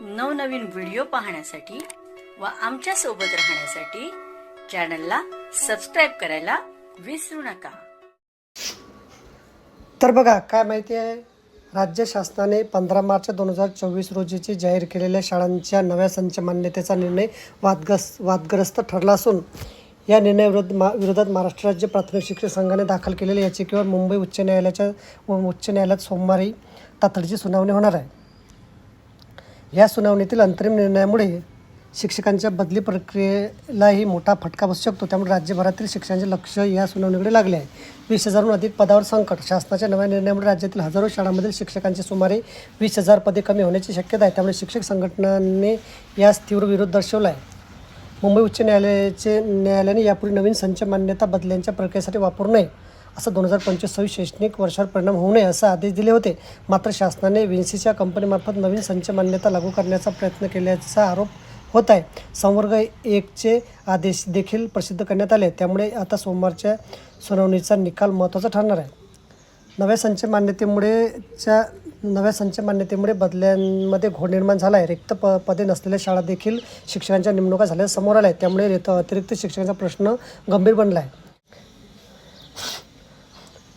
नवनवीन व्हिडिओ पाहण्यासाठी व आमच्यासोबत राहण्यासाठी चॅनलला सबस्क्राईब करायला विसरू नका. तर बघा काय माहिती आहे? राज्य शासनाने पंधरा मार्च दोन हजार चोवीस रोजीची जाहीर केलेल्या शाळांच्या नव्या संच मान्यतेचा निर्णय वादग्रस्त वादग्रस्त ठरला असून या निर्णयाविरोध मा विरोधात महाराष्ट्र राज्य प्राथमिक शिक्षक संघाने दाखल केलेल्या याचिकेवर मुंबई उच्च न्यायालयाच्या उच्च न्यायालयात सोमवारी तातडीची सुनावणी होणार आहे. या सुनावणीतील अंतरिम निर्णयामुळे शिक्षकांच्या बदली प्रक्रियेलाही मोठा फटका बसू शकतो. त्यामुळे राज्यभरातील शिक्षकांचे लक्ष या सुनावणीकडे लागले आहे. वीस हजारहून अधिक पदावर संकट. शासनाच्या नव्या निर्णयामुळे राज्यातील हजारो शाळांमधील शिक्षकांचे सुमारे वीस हजार पदे कमी होण्याची शक्यता आहे. त्यामुळे शिक्षक संघटनांनी यास तीव्र विरोध दर्शवला आहे. मुंबई उच्च न्यायालयाचे न्यायालयाने यापूर्वी नवीन संच मान्यता बदल्यांच्या प्रक्रियेसाठी वापरू नये. असं दोन हजार पंचवीस सव्वीस शैक्षणिक वर्षावर परिणाम होऊ नये असे आदेश दिले होते. मात्र शासनाने विन्सीच्या कंपनीमार्फत नवीन संच मान्यता लागू करण्याचा प्रयत्न केल्याचा आरोप होत आहे. संवर्ग एकचे आदेश देखील प्रसिद्ध करण्यात आले. त्यामुळे आता सोमवारच्या सुनावणीचा निकाल महत्त्वाचा ठरणार आहे. नव्या संच मान्यतेमुळेच्या नव्या संच मान्यतेमुळे बदल्यांमध्ये घोड निर्माण झाला आहे रिक्त प पदे नसलेल्या शाळा देखील शिक्षकांच्या नेमणुका झाल्या समोर आल्या आहेत. त्यामुळे अतिरिक्त शिक्षकांचा प्रश्न गंभीर बनला आहे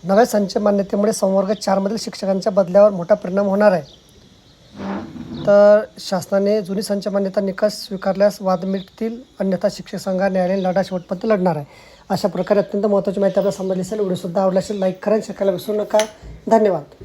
नव्या संच मान्यतेमुळे संवर्ग चारमधील शिक्षकांच्या बदल्यावर मोठा परिणाम होणार आहे. तर शासनाने जुनी संच मान्यता निकष स्वीकारल्यास वाद मिळतील अन्यथा शिक्षक संघ न्यायालयीन लढा शेवटपर्यंत लढणार आहे. अशा प्रकारे अत्यंत महत्त्वाची माहिती आपल्याला समजली असेल व्हिडिओसुद्धा आवडला असेल लाईक करा शिकायला विसरू नका. धन्यवाद.